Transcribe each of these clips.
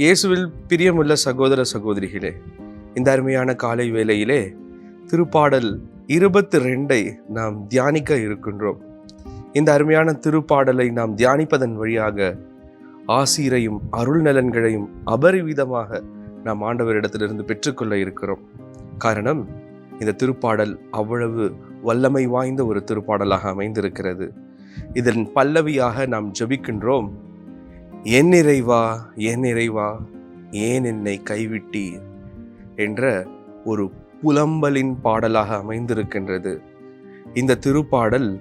இயேசுவில் பிரியமுள்ள சகோதர சகோதரிகளே இந்த அருமையான காலை வேளையிலே திருப்பாடல் இருபத்தி ரெண்டை நாம் தியானிக்க இருக்கின்றோம். இந்த அருமையான திருப்பாடலை நாம் தியானிப்பதன் வழியாக ஆசீரையும் அருள் நலன்களையும் அபரிவிதமாக நாம் ஆண்டவரிடத்திலிருந்து பெற்றுக்கொள்ள இருக்கிறோம். காரணம் இந்த திருப்பாடல் அவ்வளவு வல்லமை வாய்ந்த ஒரு திருப்பாடலாக அமைந்திருக்கிறது. இதன் பல்லவியாக நாம் ஜெபிக்கின்றோம். என் இறைவா என் இறைவா ஏன் என்னை கைவிட்டீர்? என்ற ஒரு புலம்பலின் பாடலாக அமைந்திருக்கின்றது. இந்த திருப்பாடல்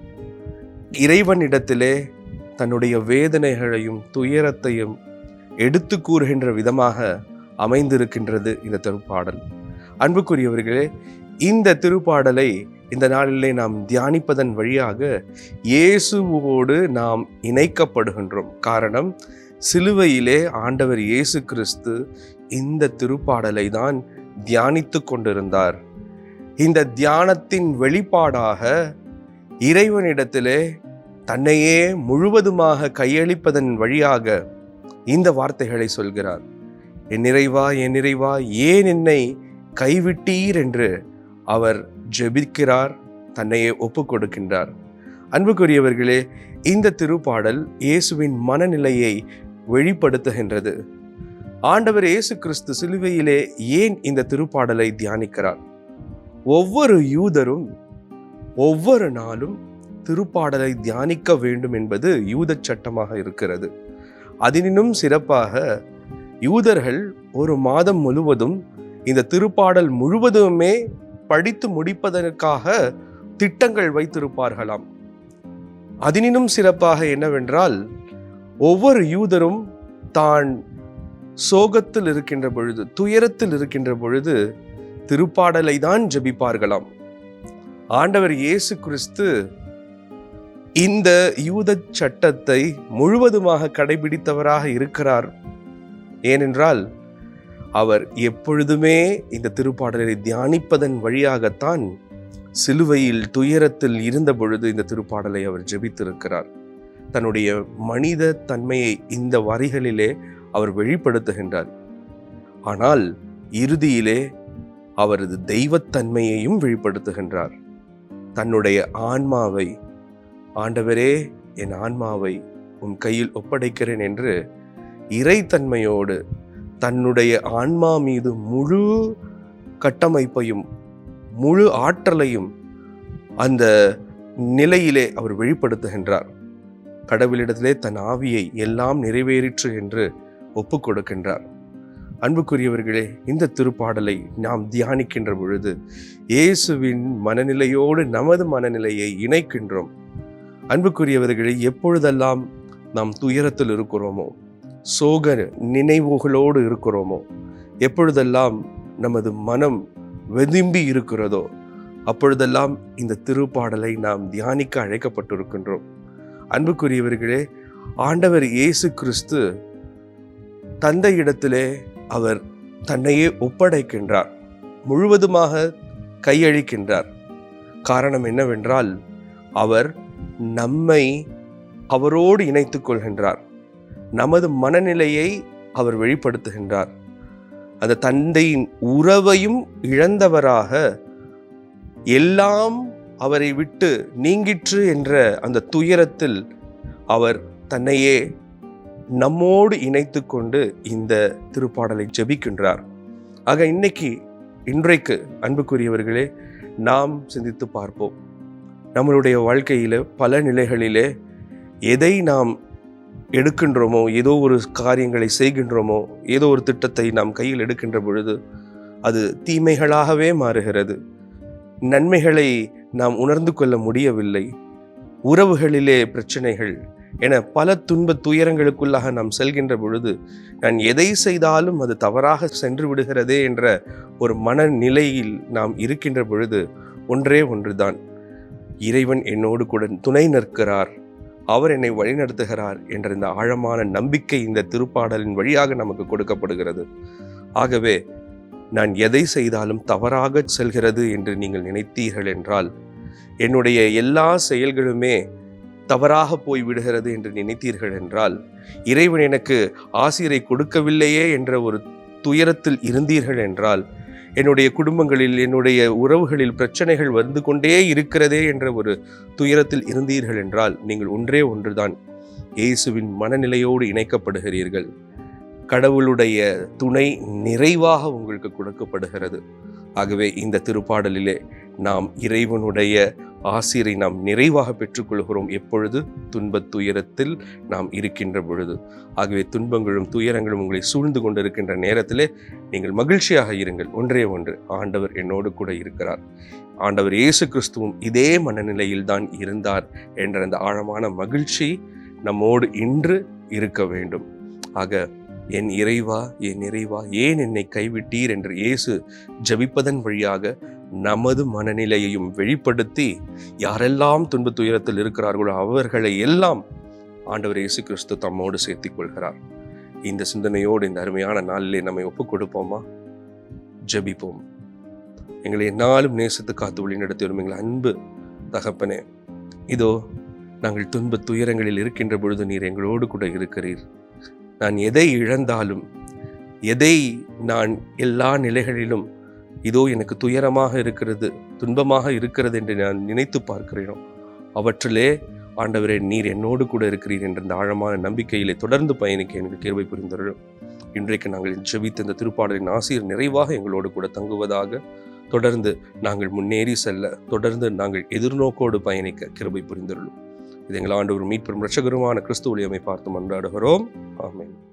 இறைவனிடத்திலே தன்னுடைய வேதனைகளையும் துயரத்தையும் எடுத்து கூறுகின்ற விதமாக அமைந்திருக்கின்றது இந்த திருப்பாடல். அன்புக்குரியவர்களே இந்த திருப்பாடலை இந்த நாளிலே நாம் தியானிப்பதன் வழியாக இயேசுவோடு நாம் இணைக்கப்படுகின்றோம். காரணம் சிலுவையிலே ஆண்டவர் இயேசு கிறிஸ்து இந்த திருப்பாடலை தான் தியானித்து கொண்டிருந்தார். இந்த தியானத்தின் வெளிப்பாடாக இறைவனிடத்திலே தன்னையே முழுவதுமாக கையளிப்பதன் வழியாக இந்த வார்த்தைகளை சொல்கிறார். என் நிறைவா என் நிறைவா ஏன் என்னை கைவிட்டீர்? என்று அவர் ஜெபிக்கிறார் தன்னையே ஒப்பு கொடுக்கின்றார் அன்புக்குரியவர்களே இந்த திருப்பாடல் இயேசுவின் மனநிலையை வெளிப்படுத்துகின்றது. ஆண்டவர் இயேசு கிறிஸ்து சிலுவையிலே ஏன் இந்த திருப்பாடலை தியானிக்கிறார்? ஒவ்வொரு யூதரும் ஒவ்வொரு நாளும் திருப்பாடலை தியானிக்க வேண்டும் என்பது யூத சட்டமாக இருக்கிறது. அதனினும் சிறப்பாக யூதர்கள் ஒரு மாதம் முழுவதும் இந்த திருப்பாடல் முழுவதுமே படித்து முடிப்பதற்காக திட்டங்கள் வைத்திருப்பார்களாம். அதனினும் சிறப்பாக என்னவென்றால் ஒவ்வொரு யூதரும் தான் சோகத்தில் இருக்கின்ற பொழுது துயரத்தில் இருக்கின்ற பொழுது திருப்பாடலை தான் ஜெபிப்பார்களாம். ஆண்டவர் இயேசு கிறிஸ்து இந்த யூத சட்டத்தை முழுவதுமாக கடைபிடித்தவராக இருக்கிறார். ஏனென்றால் அவர் எப்பொழுதுமே இந்த திருப்பாடலை தியானிப்பதன் வழியாகத்தான் சிலுவையில் துயரத்தில் இருந்த பொழுது இந்த திருப்பாடலை அவர் ஜெபித்திருக்கிறார். தன்னுடைய மனித தன்மையை இந்த வரிகளிலே அவர் வெளிப்படுத்துகின்றார். ஆனால் இறுதியிலே அவரது தெய்வத்தன்மையையும் வெளிப்படுத்துகின்றார். தன்னுடைய ஆன்மாவை ஆண்டவரே என் ஆன்மாவை உன் கையில் ஒப்படைக்கிறேன் என்று இறைத்தன்மையோடு தன்னுடைய ஆன்மா மீது முழு கட்டமைப்பையும் முழு ஆற்றலையும் அந்த நிலையிலே அவர் வெளிப்படுத்துகின்றார். கடவுளிடத்திலே தன் ஆவியை எல்லாம் நிறைவேறிற்று என்று ஒப்பு கொடுக்கின்றார் அன்புக்குரியவர்களே இந்த திருப்பாடலை நாம் தியானிக்கின்ற பொழுது இயேசுவின் மனநிலையோடு நமது மனநிலையை இணைக்கின்றோம். அன்புக்குரியவர்களே எப்பொழுதெல்லாம் நாம் துயரத்தில் இருக்கிறோமோ சோக நினைவுகளோடு இருக்கிறோமோ எப்பொழுதெல்லாம் நமது மனம் வெதும்பி இருக்கிறதோ அப்பொழுதெல்லாம் இந்த திருப்பாடலை நாம் தியானிக்க அழைக்கப்பட்டிருக்கின்றோம். அன்புக்குரியவர்களே ஆண்டவர் இயேசு கிறிஸ்து தந்தை இடத்திலே அவர் தன்னையே ஒப்படைக்கின்றார். முழுவதுமாக கையளிக்கின்றார். காரணம் என்னவென்றால் அவர் நம்மை அவரோடு இணைத்து கொள்கின்றார். நமது மனநிலையை அவர் வெளிப்படுத்துகின்றார். அந்த தந்தையின் உறவையும் இழந்தவராக எல்லாம் அவரை விட்டு நீங்கிற்று என்ற அந்த துயரத்தில் அவர் தன்னையே நம்மோடு இணைத்து கொண்டு இந்த திருப்பாடலை ஜெபிக்கின்றார். ஆக இன்னைக்கு இன்றைக்கு அன்புக்குரியவர்களே நாம் சிந்தித்து பார்ப்போம். நம்மளுடைய வாழ்க்கையில் பல நிலைகளிலே எதை நாம் எடுக்கின்றோமோ ஏதோ ஒரு காரியங்களை செய்கின்றோமோ ஏதோ ஒரு திட்டத்தை நாம் கையில் எடுக்கின்ற பொழுது அது தீமைகளாகவே மாறுகிறது. நன்மைகளை நாம் உணர்ந்து கொள்ள முடியவில்லை. உறவுகளிலே பிரச்சனைகள் என பல துன்ப துயரங்களுக்குள்ளாக நாம் செல்கின்ற பொழுது நான் எதை செய்தாலும் அது தவறாக சென்று விடுகிறதே என்ற ஒரு மனநிலையில் நாம் இருக்கின்ற பொழுது ஒன்றே ஒன்றுதான். இறைவன் என்னோடு கூட துணை நிற்கிறார். அவர் என்னை வழிநடத்துகிறார் என்ற இந்த ஆழமான நம்பிக்கை இந்த திருப்பாடலின் வழியாக நமக்கு கொடுக்கப்படுகிறது. ஆகவே நான் எதை செய்தாலும் தவறாக செல்கிறது என்று நீங்கள் நினைத்தீர்கள் என்றால் என்னுடைய எல்லா செயல்களுமே தவறாக போய் விடுகிறது என்று நினைத்தீர்கள் என்றால் இறைவன் எனக்கு ஆசிரியரை கொடுக்கவில்லையே என்ற ஒரு துயரத்தில் இருந்தீர்கள் என்றால் என்னுடைய குடும்பங்களில் என்னுடைய உறவுகளில் பிரச்சனைகள் வந்து கொண்டே இருக்கிறதே என்ற ஒரு துயரத்தில் இருந்தீர்கள் என்றால் நீங்கள் ஒன்றே ஒன்றுதான் இயேசுவின் மனநிலையோடு இணைக்கப்படுகிறீர்கள். கடவுளுடைய துணை நிறைவாக உங்களுக்கு கொடுக்கப்படுகிறது. ஆகவே இந்த திருப்பாடலிலே நாம் இறைவனுடைய ஆசிரை நாம் நிறைவாக பெற்றுக்கொள்கிறோம். எப்பொழுது? துன்பத் துயரத்தில் நாம் இருக்கின்ற பொழுது. ஆகவே துன்பங்களும் துயரங்களும் உங்களை சூழ்ந்து கொண்டிருக்கின்ற நேரத்திலே நீங்கள் மகிழ்ச்சியாக இருங்கள். ஒன்றே ஒன்று ஆண்டவர் என்னோடு கூட இருக்கிறார். ஆண்டவர் இயேசு கிறிஸ்துவும் இதே மனநிலையில் தான் இருந்தார் என்ற அந்த ஆழமான மகிழ்ச்சி நம்மோடு இன்று இருக்க வேண்டும். ஆக என் இறைவா என் இறைவா ஏன் என்னை கைவிட்டீர் என்று இயேசு ஜபிப்பதன் வழியாக நமது மனநிலையையும் வெளிப்படுத்தி யாரெல்லாம் துன்பத் துயரத்தில் இருக்கிறார்களோ அவர்களை எல்லாம் ஆண்டவர் இயேசு கிறிஸ்து தம்மோடு சேர்த்திக் கொள்கிறார். இந்த சிந்தனையோடு இந்த அருமையான நாளிலே நம்மை ஒப்புக் கொடுப்போமா ஜெபிப்போம். எங்களை என்னாலும் நேசத்து காத்து வழி நடத்தி வரும் எங்கள் அன்பு தகப்பனே இதோ நாங்கள் துன்பத் துயரங்களில் இருக்கின்ற பொழுது நீர் எங்களோடு கூட இருக்கிறீர். நான் எதை இழந்தாலும் எதை நான் எல்லா நிலைகளிலும் இதோ எனக்கு துயரமாக இருக்கிறது துன்பமாக இருக்கிறது என்று நான் நினைத்து பார்க்கிறேனோ? அவற்றிலே ஆண்டவரே நீர் என்னோடு கூட இருக்கிறீர் என்ற இந்த ஆழமான நம்பிக்கையிலே தொடர்ந்து பயணிக்க எனக்கு கிருபை புரிந்தருளும். இன்றைக்கு நாங்கள் ஜெபித்த இந்த திருப்பாடலின் ஆசிரியர் நிறைவாக எங்களோடு கூட தங்குவதாக தொடர்ந்து நாங்கள் முன்னேறி செல்ல தொடர்ந்து நாங்கள் எதிர்நோக்கோடு பயணிக்க கிருபை புரிந்தருளும். இது எங்கள் ஒரு மீட்பெரும் ரட்சகருமான கிறிஸ்துவ பார்த்து மன்றாடுகிறோம். ஆமேன்.